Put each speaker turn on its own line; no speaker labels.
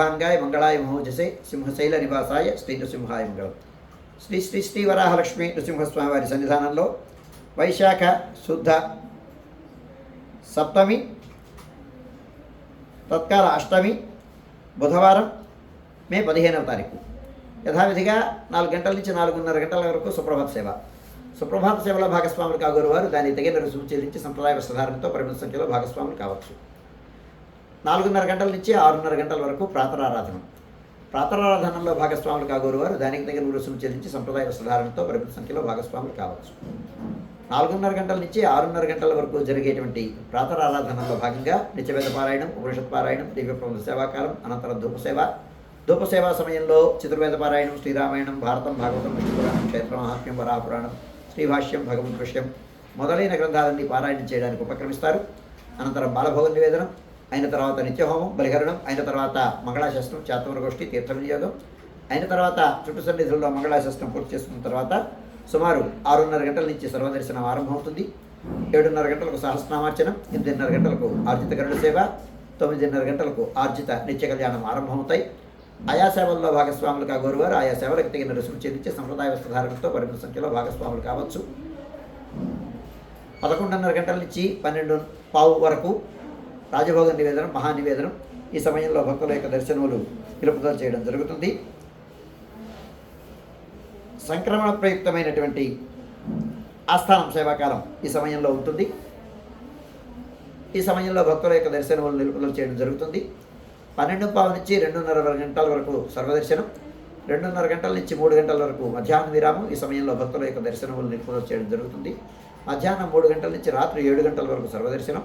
భాంగాయ మంగళాయ మహోజసే సింహశైల నివాసాయ శ్రీ నృసింహాయ మంగళం శ్రీ శ్రీ శ్రీ వరాహలక్ష్మి నృసింహస్వామి వారి సన్నిధానంలో వైశాఖ శుద్ధ సప్తమి తత్కాల అష్టమి బుధవారం మే పదిహేనవ తారీఖు। యథావిధిగా నాలుగు గంటల నుంచి నాలుగున్నర గంటల వరకు సుప్రభాత సేవ. సుప్రభాత సేవలో భాగస్వాములు కాగోరు వారు దానికి తగిన రుసుము చెల్లించి సంప్రదాయ వస్త్రధారణతో పరిమిత సంఖ్యలో భాగస్వాములు కావచ్చు. నాలుగున్నర గంటల నుంచి ఆరున్నర గంటల వరకు ప్రాతరారాధన. ప్రాతరారాధనలో భాగస్వాములు కాగోరు వారు దానికి తగిన రుసుము చెల్లించి సంప్రదాయ వస్త్రధారణతో పరిమిత సంఖ్యలో భాగస్వాములు కావచ్చు. నాలుగున్నర గంటల నుంచి ఆరున్నర గంటల వరకు జరిగేటువంటి ప్రాతరారాధనలో భాగంగా నిత్యవేద పారాయణం ఉపనిషత్ పారాయణం దివ్య సేవాకాలం అనంతరం ధూపసేవ ధూపసేవా సమయంలో చతుర్వేద పారాయణం శ్రీరామాయణం భారతం భాగవతం విష్ణుపురాణం క్షేత్ర మహాత్మ్యం వరాపురాణం శ్రీభాష్యం భగవద్ విషయం మొదలైన గ్రంథాలన్నీ పారాయణం చేయడానికి ఉపక్రమిస్తారు. అనంతరం బాలభోగ నివేదనం అయిన తర్వాత నిత్యహోమం బలిహరణం అయిన తర్వాత మంగళాశాస్త్రం చాతవరగోష్ఠి తీర్థ వినియోగం అయిన తర్వాత చుట్టు సన్నిధుల్లో మంగళాశాస్త్రం పూర్తి చేసుకున్న తర్వాత సుమారు ఆరున్నర గంటల నుంచి సర్వదర్శనం ఆరంభమవుతుంది. ఏడున్నర గంటలకు సహస్రనామార్చనం ఎనిమిదిన్నర గంటలకు ఆర్జిత గరుడ సేవ తొమ్మిదిన్నర గంటలకు ఆర్జిత నిత్య కళ్యాణం ఆరంభమవుతాయి. ఆయా సేవల్లో భాగస్వాములు కాగోరువారు ఆయా సేవలకు తగిన రుసుము చెల్లించి సంప్రదాయ వస్త్రధారణతో పరిమిత సంఖ్యలో భాగస్వాములు కావచ్చు. పదకొండున్నర గంటల నుంచి పన్నెండు పావు వరకు రాజభోగ నివేదనం మహానివేదనం ఈ సమయంలో భక్తుల యొక్క దర్శనములు నిలుపుదల చేయడం జరుగుతుంది. సంక్రమణ ప్రయుక్తమైనటువంటి ఆస్థానం సేవాకాలం ఈ సమయంలో ఉంటుంది. ఈ సమయంలో భక్తుల యొక్క దర్శనములు నిలుపుదల చేయడం జరుగుతుంది. పన్నెండు పావు నుంచి రెండున్నర గంటల వరకు సర్వదర్శనం రెండున్నర గంటల నుంచి మూడు గంటల వరకు మధ్యాహ్నం విరామం ఈ సమయంలో భక్తుల యొక్క దర్శనములు నిలుపుదల చేయడం జరుగుతుంది. మధ్యాహ్నం మూడు గంటల నుంచి రాత్రి ఏడు గంటల వరకు సర్వదర్శనం